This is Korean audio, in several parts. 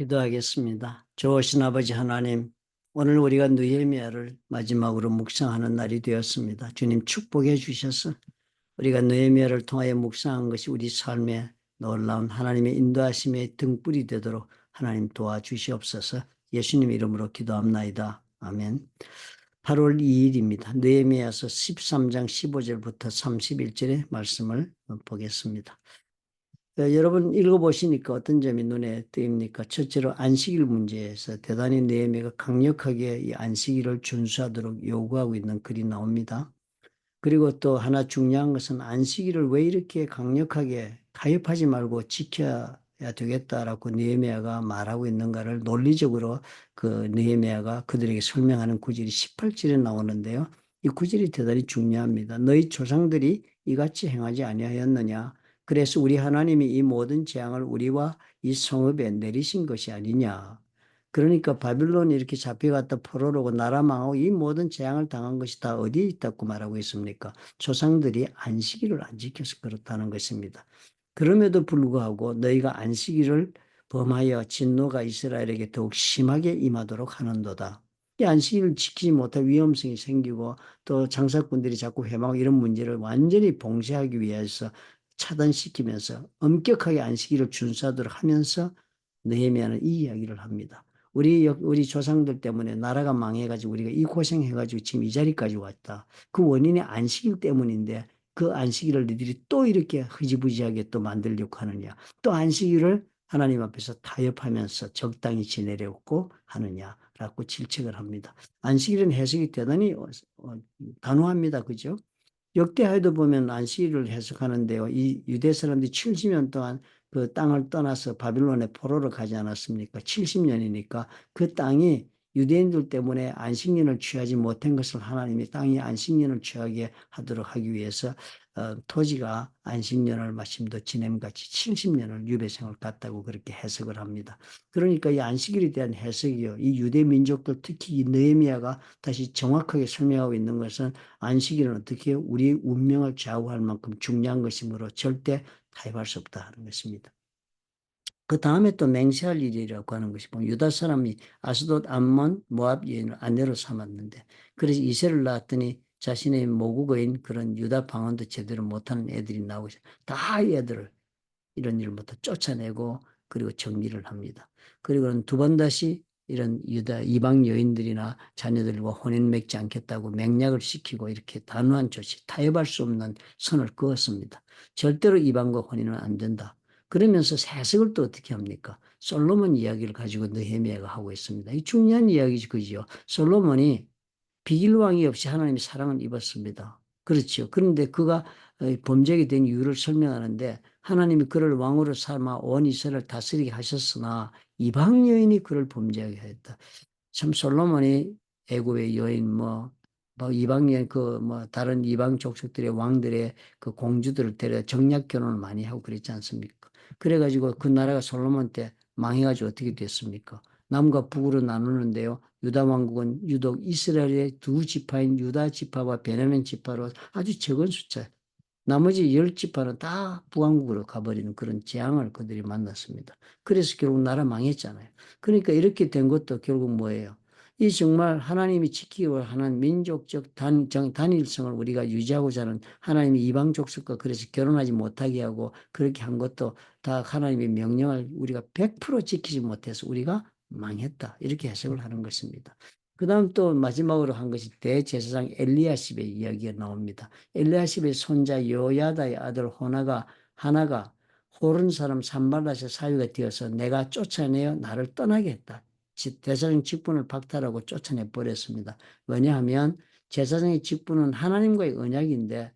기도하겠습니다. 좋으신 아버지 하나님, 오늘 우리가 느헤미야를 마지막으로 묵상하는 날이 되었습니다. 주님 축복해 주셔서 우리가 느헤미야를 통하여 묵상한 것이 우리 삶에 놀라운 하나님의 인도하심의 등불이 되도록 하나님 도와주시옵소서. 예수님 이름으로 기도합나이다. 아멘. 8월 2일입니다. 느헤미야서 13장 15절부터 31절의 말씀을 보겠습니다. 어, 여러분 읽어보시니까 어떤 점이 눈에 띄입니까? 첫째로 안식일 문제에서 대단히 느헤미야가 강력하게 이 안식일을 준수하도록 요구하고 있는 글이 나옵니다. 그리고 또 하나 중요한 것은 안식일을 왜 이렇게 강력하게 가입하지 말고 지켜야 되겠다라고 느헤미야가 말하고 있는가를 논리적으로 그 느헤미야가 그들에게 설명하는 구절이 18절에 나오는데요. 이 구절이 대단히 중요합니다. 너희 조상들이 이같이 행하지 아니하였느냐? 그래서 우리 하나님이 이 모든 재앙을 우리와 이 성읍에 내리신 것이 아니냐. 그러니까 바빌론이 이렇게 잡혀갔다 포로로고 나라 망하고 이 모든 재앙을 당한 것이 다 어디에 있다고 말하고 있습니까? 조상들이 안식일을 안 지켜서 그렇다는 것입니다. 그럼에도 불구하고 너희가 안식일을 범하여 진노가 이스라엘에게 더욱 심하게 임하도록 하는도다. 이 안식일을 지키지 못할 위험성이 생기고 또 장사꾼들이 자꾸 회망하고 이런 문제를 완전히 봉쇄하기 위해서 차단시키면서 엄격하게 안식일을 준수하도록 하면서 느헤미야는 이 이야기를 합니다. 우리 우리 조상들 때문에 나라가 망해가지고 우리가 이 고생해가지고 지금 이 자리까지 왔다. 그 원인이 안식일 때문인데 그 안식일을 너희들이 또 이렇게 흐지부지하게 또 만들려고 하느냐. 또 안식일을 하나님 앞에서 타협하면서 적당히 지내려고 하느냐라고 질책을 합니다. 안식일은 해석이 대단히 어, 어, 단호합니다. 그죠? 역대하에도 보면 안식일을 해석하는데요. 이 유대 사람들이 70년 동안 그 땅을 떠나서 바빌론에 포로를 가지 않았습니까? 70년이니까 그 땅이 유대인들 때문에 안식년을 취하지 못한 것을 하나님이 땅이 안식년을 취하게 하도록 하기 위해서 어, 토지가 안식년을 마침도 지냄같이 70년을 유배생을 갖다고 그렇게 해석을 합니다. 그러니까 이 안식일에 대한 해석이요. 이 유대 민족들 특히 이 느헤미야가 다시 정확하게 설명하고 있는 것은 안식일은 어떻게 우리 운명을 좌우할 만큼 중요한 것이므로 절대 타협할 수 없다 하는 것입니다. 그 다음에 또 맹세할 일이라고 하는 것이 뭐 유다 사람이 아스돗 암몬 모압 여인을 아내로 삼았는데 그래서 이세를 낳았더니 자신의 모국어인 그런 유다 방언도 제대로 못하는 애들이 나오고 다 애들을 이런 일부터 쫓아내고 그리고 정리를 합니다. 그리고는 두 번 다시 이런 유다 이방 여인들이나 자녀들과 혼인 맺지 않겠다고 맹약을 시키고 이렇게 단호한 조치, 타협할 수 없는 선을 그었습니다. 절대로 이방과 혼인은 안 된다. 그러면서 세석을 또 어떻게 합니까? 솔로몬 이야기를 가지고 느헤미야가 하고 있습니다. 이 중요한 이야기지 그죠? 솔로몬이 비길왕이 없이 하나님의 사랑을 입었습니다. 그렇죠. 그런데 그가 어, 범죄하게 된 이유를 설명하는데 하나님이 그를 왕으로 삼아 온 이스라엘을 다스리게 하셨으나 이방 여인이 그를 범죄하게 하였다. 참 솔로몬이 애굽의 여인 뭐, 뭐 이방 여인 그 뭐 다른 이방 족속들의 왕들의 그 공주들을 데려 정략 결혼을 많이 하고 그랬지 않습니까? 그래가지고 그 나라가 솔로몬 때 망해가지고 어떻게 됐습니까? 남과 북으로 나누는데요. 유다 왕국은 유독 이스라엘의 두 지파인 유다 지파와 베냐민 지파로 아주 적은 숫자. 나머지 열 지파는 다 북왕국으로 가버리는 그런 재앙을 그들이 만났습니다. 그래서 결국 나라 망했잖아요. 그러니까 이렇게 된 것도 결국 뭐예요? 이 정말 하나님이 지키기 하는 민족적 단, 정, 단일성을 우리가 유지하고자 하는 하나님이 이방 족속과 그래서 결혼하지 못하게 하고 그렇게 한 것도 다 하나님의 명령을 우리가 100% 지키지 못해서 우리가 망했다. 이렇게 해석을 하는 것입니다. 그 다음 또 마지막으로 한 것이 대제사장 엘리야십의 이야기가 나옵니다. 엘리야십의 손자 요야다의 아들 호나가 하나가 호른 사람 산발라의 사유가 되어서 내가 쫓아내어 나를 떠나게 했다. 대사장 직분을 박탈하고 쫓아내 버렸습니다. 왜냐하면 제사장의 직분은 하나님과의 언약인데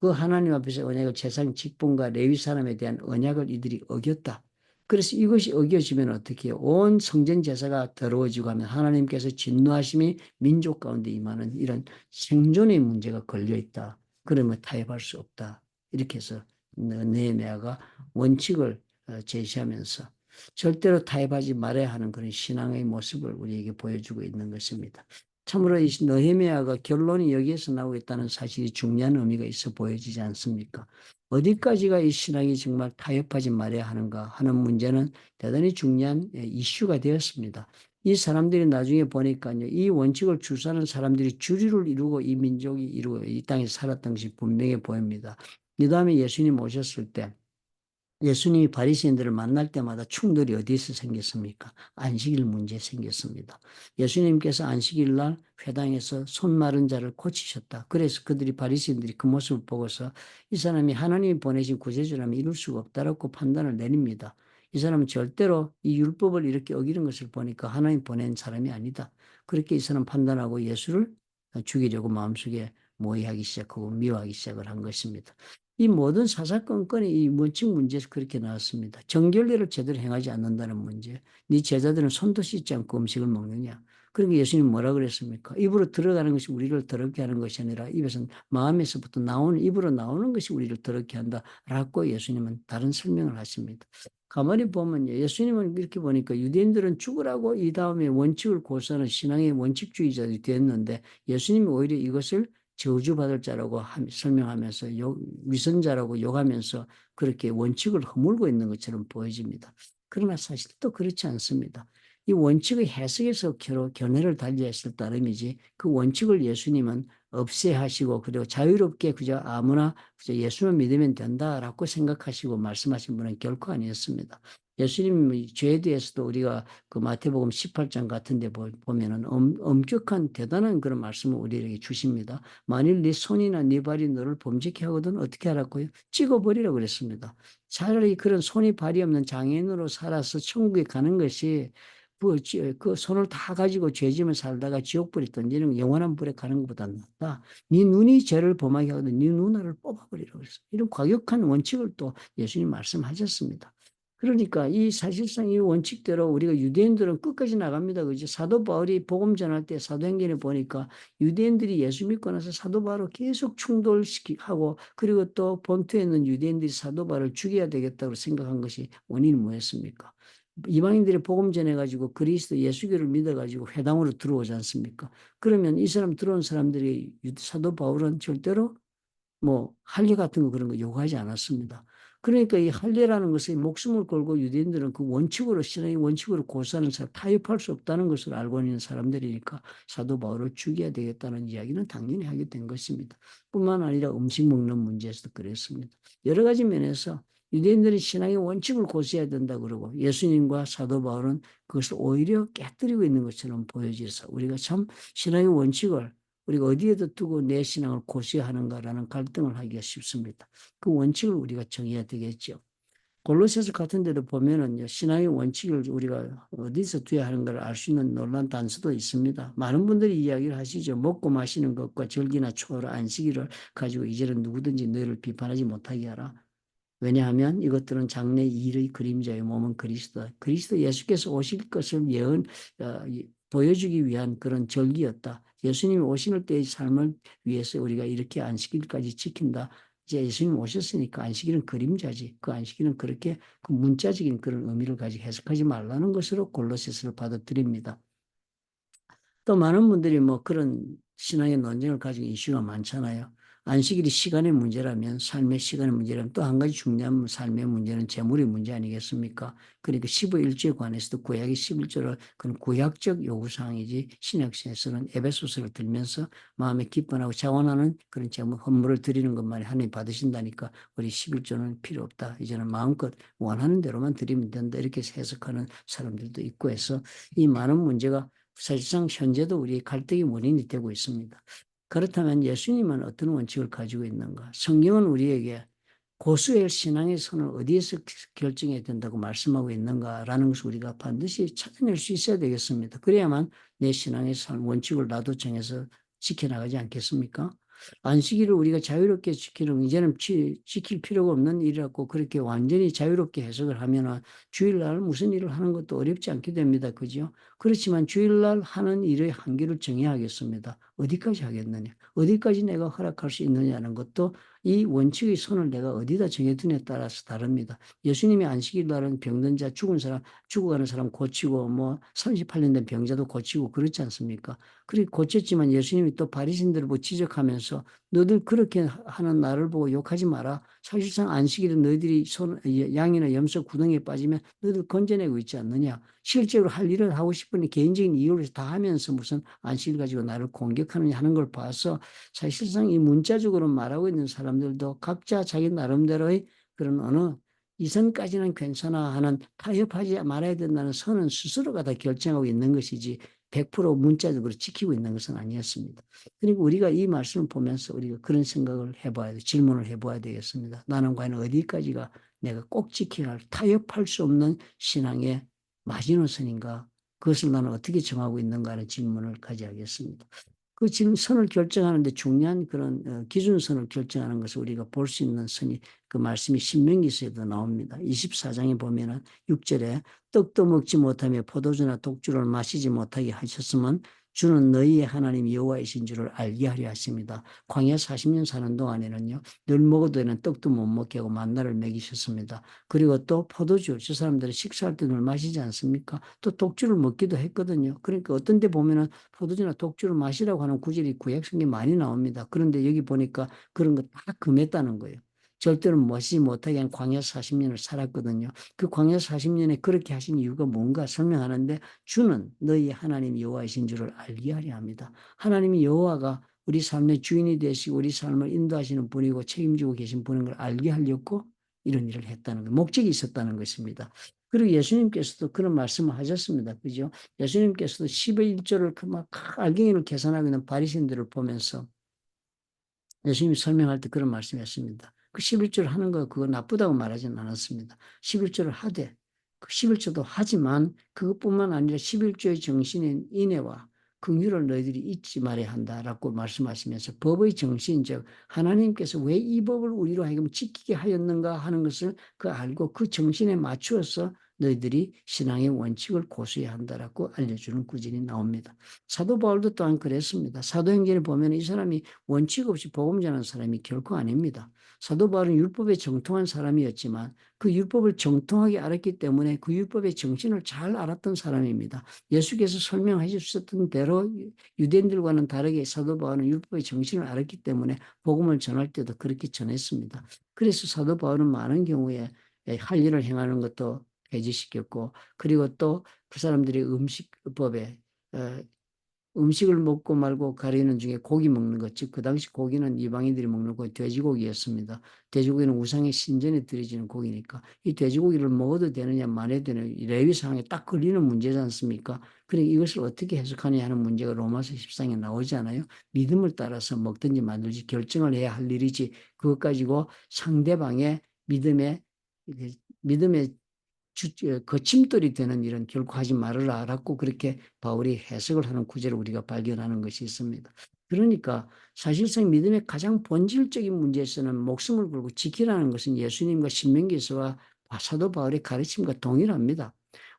그 하나님 앞에서 언약을 제사장 직분과 레위 사람에 대한 언약을 이들이 어겼다. 그래서 이것이 어겨지면 어떻게? 온 성전 제사가 더러워지고 하면 하나님께서 진노하심이 민족 가운데 임하는 이런 생존의 문제가 걸려 있다. 그러면 타협할 수 없다. 이렇게 해서 네메아가 원칙을 어, 제시하면서 절대로 타협하지 말아야 하는 그런 신앙의 모습을 우리에게 보여주고 있는 것입니다. 참으로 이 너헤미야가 결론이 여기에서 나오고 있다는 사실이 중요한 의미가 있어 보여지지 않습니까? 어디까지가 이 신앙이 정말 타협하지 말아야 하는가 하는 문제는 대단히 중요한 예, 이슈가 되었습니다. 이 사람들이 나중에 보니까요, 이 원칙을 주사하는 사람들이 주류를 이루고 이 민족이 이루고 이 땅에 살았던 것이 분명해 보입니다. 그 다음에 예수님 오셨을 때 예수님이 바리새인들을 만날 때마다 충돌이 어디에서 생겼습니까? 안식일 문제에 생겼습니다. 예수님께서 안식일 날 회당에서 손 마른 자를 고치셨다. 그래서 그들이 바리새인들이 그 모습을 보고서 이 사람이 하나님이 보내신 구세주라면 이룰 수가 없다라고 판단을 내립니다. 이 사람은 절대로 이 율법을 이렇게 어기는 것을 보니까 하나님 보낸 사람이 아니다. 그렇게 이 사람 판단하고 예수를 죽이려고 마음속에 모의하기 시작하고 미워하기 시작을 한 것입니다. 이 모든 사사건건이 이 원칙 문제에서 그렇게 나왔습니다. 정결례를 제대로 행하지 않는다는 문제. 네 제자들은 손도 씻지 않고 음식을 먹느냐. 그러니까 예수님 뭐라 그랬습니까? 입으로 들어가는 것이 우리를 더럽게 하는 것이 아니라 입에서 마음에서부터 나오는 입으로 나오는 것이 우리를 더럽게 한다라고 예수님은 다른 설명을 하십니다. 가만히 보면 예수님은 이렇게 보니까 유대인들은 죽으라고 이 다음에 원칙을 고수하는 신앙의 원칙주의자들이 됐는데 예수님이 오히려 이것을 저주받을 자라고 설명하면서 욕, 위선자라고 욕하면서 그렇게 원칙을 허물고 있는 것처럼 보여집니다. 그러나 사실 또 그렇지 않습니다. 이 원칙의 해석에서 견해를 달리했을 따름이지 그 원칙을 예수님은 없애하시고 그리고 자유롭게 그저 아무나 그저 예수만 믿으면 된다라고 생각하시고 말씀하신 분은 결코 아니었습니다. 예수님 죄에 대해서도 우리가 그 마태복음 18장 같은 데 보면은 엄, 엄격한 대단한 그런 말씀을 우리에게 주십니다. 만일 네 손이나 네 발이 너를 범죄케 하거든 어떻게 하라고요? 찍어버리라고 그랬습니다. 차라리 그런 손이 발이 없는 장애인으로 살아서 천국에 가는 것이 그, 그 손을 다 가지고 죄짐을 살다가 지옥불에 던지는 영원한 불에 가는 것보다 낫다. 네 눈이 죄를 범하게 하거든 네 눈알을 뽑아버리라고 그랬어요. 이런 과격한 원칙을 또 예수님 말씀하셨습니다. 그러니까 이 사실상 이 원칙대로 우리가 유대인들은 끝까지 나갑니다. 그죠? 사도 바울이 복음 전할 때 사도행전에 보니까 유대인들이 예수 믿고 나서 사도 바울을 계속 충돌시키고 그리고 또 본토에 있는 유대인들이 사도 바울을 죽여야 되겠다고 생각한 것이 원인이 뭐였습니까? 이방인들이 복음 전해가지고 그리스도 예수교를 믿어가지고 회당으로 들어오지 않습니까? 그러면 이 사람 들어온 사람들이 사도 바울은 절대로 뭐 할례 같은 거 그런 거 요구하지 않았습니다. 그러니까 이 할례라는 것이 목숨을 걸고 유대인들은 그 원칙으로 신앙의 원칙으로 고사하는 사람 타협할 수 없다는 것을 알고 있는 사람들이니까 사도 바울을 죽여야 되겠다는 이야기는 당연히 하게 된 것입니다. 뿐만 아니라 음식 먹는 문제에서도 그랬습니다. 여러 가지 면에서 유대인들이 신앙의 원칙을 고수해야 된다 그러고 예수님과 사도 바울은 그것을 오히려 깨뜨리고 있는 것처럼 보여져서 우리가 참 신앙의 원칙을 우리가 어디에도 두고 내 신앙을 고수하는가라는 갈등을 하기가 쉽습니다. 그 원칙을 우리가 정해야 되겠죠. 골로새서 같은 데도 보면은 신앙의 원칙을 우리가 어디서 두어야 하는가를 알수 있는 놀란 단서도 있습니다. 많은 분들이 이야기를 하시죠. 먹고 마시는 것과 절기나 초월 안식일을 가지고 이제는 누구든지 너희를 비판하지 못하게 하라. 왜냐하면 이것들은 장래 일의 그림자의 몸은 그리스도. 그리스도 예수께서 오실 것을 예언 어, 보여주기 위한 그런 절기였다. 예수님이 오시는 때의 삶을 위해서 우리가 이렇게 안식일까지 지킨다. 이제 예수님 오셨으니까 안식일은 그림자지. 그 안식일은 그렇게 그 문자적인 그런 의미를 가지고 해석하지 말라는 것으로 골로새서를 받아들입니다. 또 많은 분들이 뭐 그런 신앙의 논쟁을 가지고 이슈가 많잖아요. 안식일이 시간의 문제라면 삶의 시간의 문제라면 또 한 가지 중요한 삶의 문제는 재물의 문제 아니겠습니까? 그러니까 15일주에 관해서도 구약의 11조를 그런 구약적 요구사항이지 신약에서는 에베소서를 들면서 마음에 기뻐하고 자원하는 그런 재물 헌물을 드리는 것만이 하나님 받으신다니까 우리 11조는 필요 없다. 이제는 마음껏 원하는 대로만 드리면 된다. 이렇게 해석하는 사람들도 있고 해서 이 많은 문제가 사실상 현재도 우리의 갈등의 원인이 되고 있습니다. 그렇다면 예수님은 어떤 원칙을 가지고 있는가? 성경은 우리에게 고수의 신앙의 선을 어디에서 결정해야 된다고 말씀하고 있는가라는 것을 우리가 반드시 찾아낼 수 있어야 되겠습니다. 그래야만 내 신앙의 원칙을 나도 정해서 지켜나가지 않겠습니까? 안식일을 우리가 자유롭게 지키는 이제는 지, 킬 필요가 없는 일이라고 그렇게 완전히 자유롭게 해석을 하면 주일날 무슨 일을 하는 것도 어렵지 않게 됩니다. 그죠? 그렇지만 주일날 하는 일의 한계를 정해야 하겠습니다. 어디까지 하겠느냐? 어디까지 내가 허락할 수 있느냐는 것도 이 원칙의 선을 내가 어디다 정해두냐에 따라서 다릅니다. 예수님이 안식일 날은 병든 자, 죽은 사람, 죽어가는 사람 고치고 뭐 38년 된 병자도 고치고 그렇지 않습니까? 그렇게 고쳤지만 예수님이 또 바리신들을 보고 지적하면서 너들 그렇게 하는 나를 보고 욕하지 마라. 사실상 안식일에 너희들이 손, 양이나 염소 구덩이에 빠지면 너희들 건져내고 있지 않느냐. 실제로 할 일을 하고 싶으니 개인적인 이유를 다 하면서 무슨 안식일 가지고 나를 공격 하느냐 하는 걸 봐서 사실상 이 문자적으로 말하고 있는 사람들도 각자 자기 나름대로의 그런 어느 이 선까지는 괜찮아 하는 타협하지 말아야 된다는 선은 스스로가 다 결정하고 있는 것이지 100% 문자적으로 지키고 있는 것은 아니었습니다. 그리고 우리가 이 말씀을 보면서 우리가 그런 생각을 해봐야 돼, 질문을 해봐야 되겠습니다. 나는 과연 어디까지가 내가 꼭 지켜야 할 타협할 수 없는 신앙의 마지노선인가? 그것을 나는 어떻게 정하고 있는가 하는 질문을 가져야겠습니다. 그 지금 선을 결정하는데 중요한 그런 어, 기준선을 결정하는 것을 우리가 볼 수 있는 선이 그 말씀이 신명기서에도 나옵니다. 24장에 보면은 6절에 떡도 먹지 못하며 포도주나 독주를 마시지 못하게 하셨으면 주는 너희의 하나님 여호와이신 줄을 알게 하려 하십니다. 광야 40년 사는 동안에는요. 늘 먹어도 되는 떡도 못 먹게 하고 만나를 먹이셨습니다. 그리고 또 포도주 저 사람들이 식사할 때 늘 마시지 않습니까? 또 독주를 먹기도 했거든요. 그러니까 어떤 데 보면은 포도주나 독주를 마시라고 하는 구절이 구약성경에 많이 나옵니다. 그런데 여기 보니까 그런 거 다 금했다는 거예요. 절대로 마시지 못하게 한 광야 40년을 살았거든요. 그 광야 40년에 그렇게 하신 이유가 뭔가 설명하는데 주는 너희 하나님 여호와이신 줄을 알게 하려 합니다. 하나님이 여호와가 우리 삶의 주인이 되시고 우리 삶을 인도하시는 분이고 책임지고 계신 분인 걸 알게 하려고 이런 일을 했다는 거 목적이 있었다는 것입니다. 그리고 예수님께서도 그런 말씀을 하셨습니다. 그죠? 예수님께서도 10의 1조를 그막 알갱이를 계산하고 있는 바리신들을 보면서 예수님이 설명할 때 그런 말씀했습니다. 그 11조를 하는 거 그거 나쁘다고 말하지는 않았습니다. 11조를 하되 그 11조도 하지만 그것뿐만 아니라 11조의 정신인 인애와 긍휼을 너희들이 잊지 말아야 한다라고 말씀하시면서 법의 정신 즉 하나님께서 왜 이 법을 우리로 하여금 지키게 하였는가 하는 것을 그 알고 그 정신에 맞추어서 너희들이 신앙의 원칙을 고수해야 한다라고 알려주는 구절이 나옵니다. 사도 바울도 또한 그랬습니다. 사도행전에 보면 이 사람이 원칙 없이 복음 전하는 사람이 결코 아닙니다. 사도 바울은 율법에 정통한 사람이었지만 그 율법을 정통하게 알았기 때문에 그 율법의 정신을 잘 알았던 사람입니다. 예수께서 설명해 주셨던 대로 유대인들과는 다르게 사도 바울은 율법의 정신을 알았기 때문에 복음을 전할 때도 그렇게 전했습니다. 그래서 사도 바울은 많은 경우에 할 일을 행하는 것도 해지시켰고 그리고 또 그 사람들이 음식법에 어, 음식을 먹고 말고 가리는 중에 고기 먹는 것, 즉 그 당시 고기는 이방인들이 먹는 고기, 돼지고기였습니다. 돼지고기는 우상의 신전에 드려지는 고기니까 이 돼지고기를 먹어도 되느냐 말해야 되는 레위상에 딱 걸리는 문제지 않습니까? 그래 이것을 어떻게 해석하냐 하는 문제가 로마서 14장에 나오지 않아요? 믿음을 따라서 먹든지 말든지 결정을 해야 할 일이지 그것 가지고 상대방의 믿음에 믿음의 거침돌이 되는 일은 결코 하지 말아라 라고 그렇게 바울이 해석을 하는 구절을 우리가 발견하는 것이 있습니다. 그러니까 사실상 믿음의 가장 본질적인 문제에서는 목숨을 걸고 지키라는 것은 예수님과 신명기서와 사도 바울의 가르침과 동일합니다.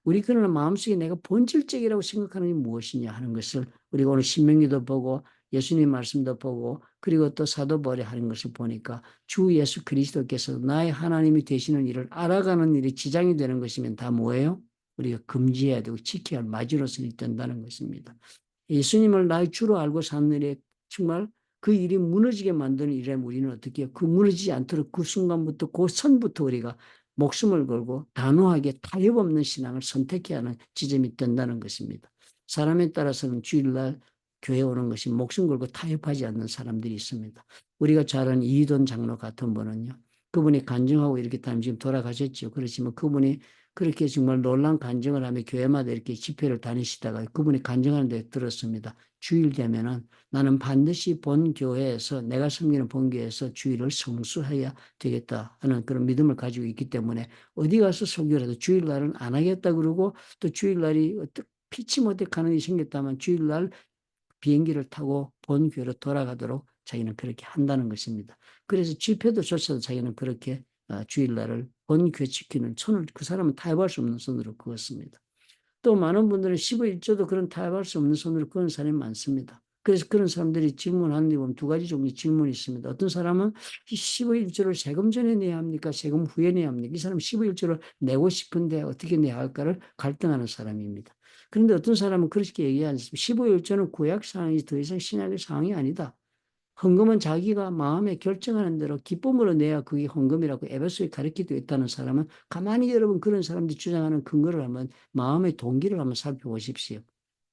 우리 그러나 마음속에 내가 본질적이라고 생각하는 게 무엇이냐 하는 것을 우리가 오늘 신명기도 보고 예수님 말씀도 보고 그리고 또 사도 바울이 하는 것을 보니까 주 예수 그리스도께서 나의 하나님이 되시는 일을 알아가는 일이 지장이 되는 것이면 다 뭐예요? 우리가 금지해야 되고 지켜야 할 마지노선이 된다는 것입니다. 예수님을 나의 주로 알고 사는 일에 정말 그 일이 무너지게 만드는 일에 우리는 어떻게? 그 무너지지 않도록 그 순간부터 그 선부터 우리가 목숨을 걸고 단호하게 타협 없는 신앙을 선택해야 하는 지점이 된다는 것입니다. 사람에 따라서는 주일날 교회 오는 것이 목숨 걸고 타협하지 않는 사람들이 있습니다. 우리가 잘 아는 이돈 장로 같은 분은요. 그분이 간증하고 이렇게 다니 지금 돌아가셨죠. 그렇지만 그분이 그렇게 정말 놀란 간증을 하며 교회마다 이렇게 집회를 다니시다가 그분이 간증하는 데 들었습니다. 주일 되면은 나는 반드시 본 교회에서 내가 섬기는 본 교회에서 주일을 성수해야 되겠다 하는 그런 믿음을 가지고 있기 때문에 어디 가서 설교를 해도 주일날은 안 하겠다 그러고 또 주일날이 피치 못해 가는 일이 생겼다면 주일날 비행기를 타고 본 교회로 돌아가도록 자기는 그렇게 한다는 것입니다. 그래서 집회도 조차도 자기는 그렇게 어, 주일날을 본 교회 지키는 손을 그 사람은 타협할 수 없는 손으로 그었습니다. 또 많은 분들은 15일조도 그런 타협할 수 없는 손으로 그은 사람이 많습니다. 그래서 그런 사람들이 질문하는 데 보면 두 가지 종류의 질문이 있습니다. 어떤 사람은 이 15일 1조를 세금 전에 내야 합니까? 세금 후에 내야 합니까? 이 사람은 15일 1조를 내고 싶은데 어떻게 내야 할까를 갈등하는 사람입니다. 그런데 어떤 사람은 그렇게 얘기하지 않습니다. 15일 1조는 구약 상황이 더 이상 신약의 상황이 아니다. 헌금은 자기가 마음에 결정하는 대로 기쁨으로 내야 그게 헌금이라고 에베소에 가르치고 있다는 사람은 가만히 여러분 그런 사람들이 주장하는 근거를 한번 마음의 동기를 한번 살펴보십시오.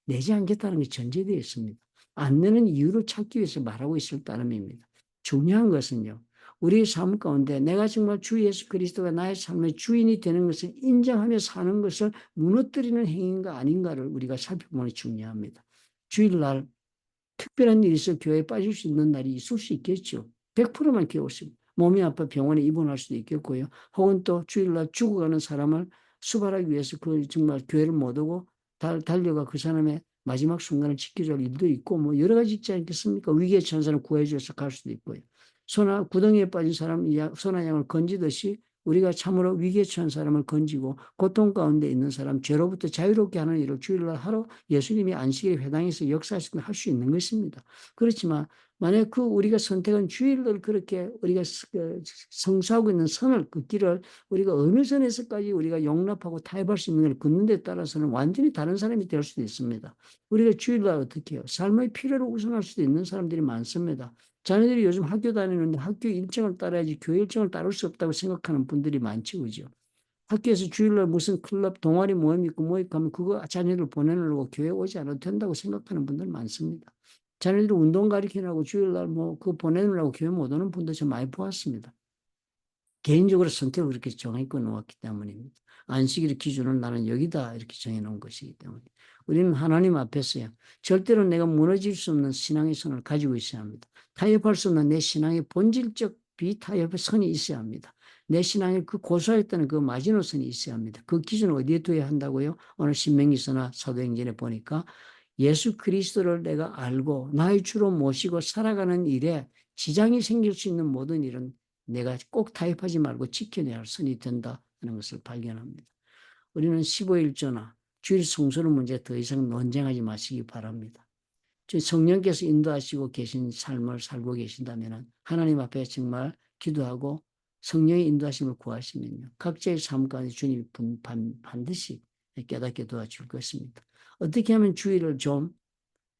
내지 않겠다는 게 전제되어 있습니다. 안 내는 이유를 찾기 위해서 말하고 있을 따름입니다. 중요한 것은요. 우리의 삶 가운데 내가 정말 주 예수 그리스도가 나의 삶의 주인이 되는 것을 인정하며 사는 것을 무너뜨리는 행위인가 아닌가를 우리가 살펴보는 게 중요합니다. 주일날 특별한 일이 있어 교회에 빠질 수 있는 날이 있을 수 있겠죠. 100%만 깨웠습니다. 몸이 아파 병원에 입원할 수도 있겠고요. 혹은 또 주일날 죽어가는 사람을 수발하기 위해서 그 정말 교회를 못 오고 달, 달려가 그 사람의 마지막 순간을 지켜줄 일도 있고 뭐 여러 가지 있지 않겠습니까? 위기에 처한 사람 구해줘서 갈 수도 있고요. 소나 구덩이에 빠진 사람 소나 양을 건지듯이 우리가 참으로 위기에 처한 사람을 건지고 고통 가운데 있는 사람 죄로부터 자유롭게 하는 일을 주일날 하러 예수님이 안식일에 회당에서 역사하시면 할 수 있는 것입니다. 그렇지만 만약 그 우리가 선택한 주일을 그렇게 우리가 그 성수하고 있는 선을 그 길을 우리가 어느 선에서까지 우리가 용납하고 타협할 수 있는 걸 걷는 데 따라서는 완전히 다른 사람이 될 수도 있습니다. 우리가 주일날 어떻게 해요? 삶의 필요를 우선할 수도 있는 사람들이 많습니다. 자녀들이 요즘 학교 다니는데 학교 일정을 따라야지 교회 일정을 따를 수 없다고 생각하는 분들이 많지, 그죠? 학교에서 주일날 무슨 클럽, 동아리 모임 있고 뭐 있고 하면 그거 자녀들 보내려고 교회 오지 않아도 된다고 생각하는 분들 많습니다. 자녀들 운동 가리키라고 주일날 뭐 그거 보내느라고 교회 못 오는 분들 좀 많이 보았습니다. 개인적으로 선택을 그렇게 정해고 놓았기 때문입니다. 안식일의 기준은 나는 여기다 이렇게 정해놓은 것이기 때문에 우리는 하나님 앞에서요. 절대로 내가 무너질 수 없는 신앙의 선을 가지고 있어야 합니다. 타협할 수 없는 내 신앙의 본질적 비타협의 선이 있어야 합니다. 내 신앙에 그 고수하였다는 그 마지노선이 있어야 합니다. 그 기준을 어디에 둬야 한다고요? 오늘 신명기서나 사도행전에 보니까 예수 그리스도를 내가 알고 나의 주로 모시고 살아가는 일에 지장이 생길 수 있는 모든 일은 내가 꼭 타협하지 말고 지켜내야 할 선이 된다 하는 것을 발견합니다. 우리는 15일조나 주일 성소는 문제 더 이상 논쟁하지 마시기 바랍니다. 성령께서 인도하시고 계신 삶을 살고 계신다면 하나님 앞에 정말 기도하고 성령의 인도하심을 구하시면요. 각자의 삶 가운데 주님이 반드시 깨닫게 도와줄 것입니다. 어떻게 하면 주의를 좀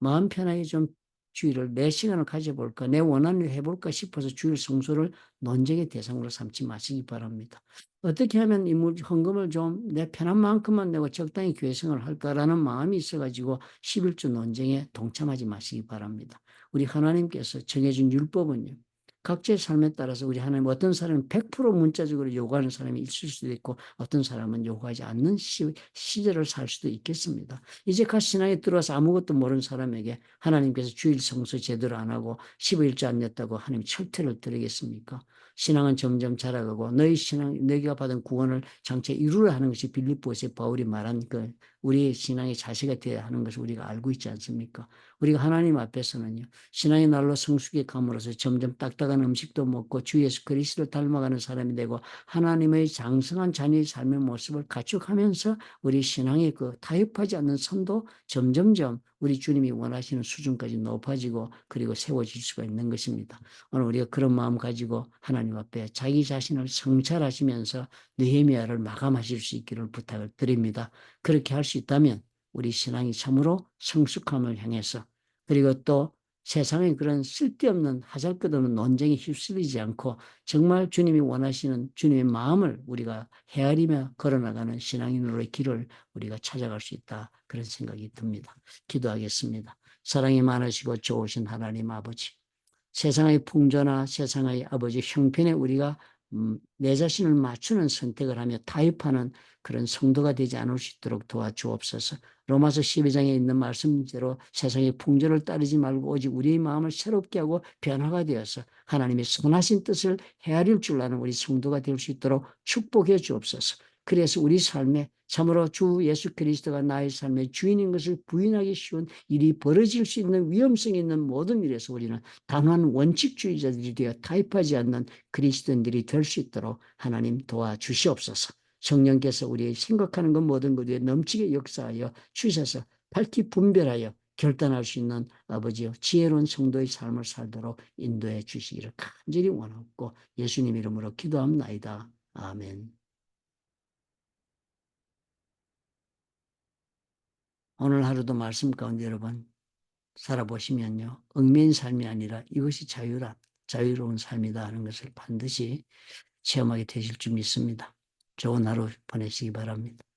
마음 편하게 좀 주의를 내 시간을 가져볼까, 내 원한을 해볼까 싶어서 주일 성소를 논쟁의 대상으로 삼지 마시기 바랍니다. 어떻게 하면 이 헌금을 좀 내 편한 만큼만 내고 적당히 교회 생활을 할까라는 마음이 있어가지고 11조 논쟁에 동참하지 마시기 바랍니다. 우리 하나님께서 정해준 율법은요. 각자의 삶에 따라서 우리 하나님 어떤 사람은 100% 문자적으로 요구하는 사람이 있을 수도 있고 어떤 사람은 요구하지 않는 시, 시절을 살 수도 있겠습니다. 이제 갓 신앙에 들어와서 아무것도 모르는 사람에게 하나님께서 주일 성수 제대로 안 하고 15일째 안 냈다고 하나님 철퇴를 드리겠습니까? 신앙은 점점 자라가고 너희 신앙 너희가 받은 구원을 장차 이루려 하는 것이 빌립보에서 바울이 말한 그 우리의 신앙의 자세가 되어야 하는 것을 우리가 알고 있지 않습니까? 우리가 하나님 앞에서는요 신앙의 날로 성숙해 감으로써 점점 딱딱한 음식도 먹고 주 예수 그리스도를 닮아가는 사람이 되고 하나님의 장성한 자녀의 삶의 모습을 갖춰가면서 우리 신앙의 그 타협하지 않는 선도 점점점 우리 주님이 원하시는 수준까지 높아지고 그리고 세워질 수가 있는 것입니다. 오늘 우리가 그런 마음 가지고 하나님 앞에 자기 자신을 성찰하시면서 느헤미야를 마감하실 수 있기를 부탁을 드립니다. 그렇게 할 수 있다면 우리 신앙이 참으로 성숙함을 향해서 그리고 또 세상의 그런 쓸데없는 하잘것없는 논쟁에 휩쓸리지 않고 정말 주님이 원하시는 주님의 마음을 우리가 헤아리며 걸어나가는 신앙인으로의 길을 우리가 찾아갈 수 있다. 그런 생각이 듭니다. 기도하겠습니다. 사랑이 많으시고 좋으신 하나님 아버지. 세상의 풍조나 세상의 아버지 형편에 우리가 음, 내 자신을 맞추는 선택을 하며 타협하는 그런 성도가 되지 않을 수 있도록 도와주옵소서. 로마서 12장에 있는 말씀대로 세상의 풍조를 따르지 말고 오직 우리의 마음을 새롭게 하고 변화가 되어서 하나님의 선하신 뜻을 헤아릴 줄 아는 우리 성도가 될 수 있도록 축복해 주옵소서. 그래서 우리 삶에 참으로 주 예수 그리스도가 나의 삶의 주인인 것을 부인하기 쉬운 일이 벌어질 수 있는 위험성이 있는 모든 일에서 우리는 단한 원칙주의자들이 되어 타입하지 않는 그리스도인들이 될 수 있도록 하나님 도와주시옵소서. 성령께서 우리의 생각하는 것 모든 것 위에 넘치게 역사하여 주셔서 밝히 분별하여 결단할 수 있는 아버지요 지혜로운 성도의 삶을 살도록 인도해 주시기를 간절히 원하고 예수님 이름으로 기도합나이다. 아멘. 오늘 하루도 말씀 가운데 여러분 살아보시면요. 얽매인 삶이 아니라 이것이 자유라, 자유로운 삶이다 하는 것을 반드시 체험하게 되실 줄 믿습니다. 좋은 하루 보내시기 바랍니다.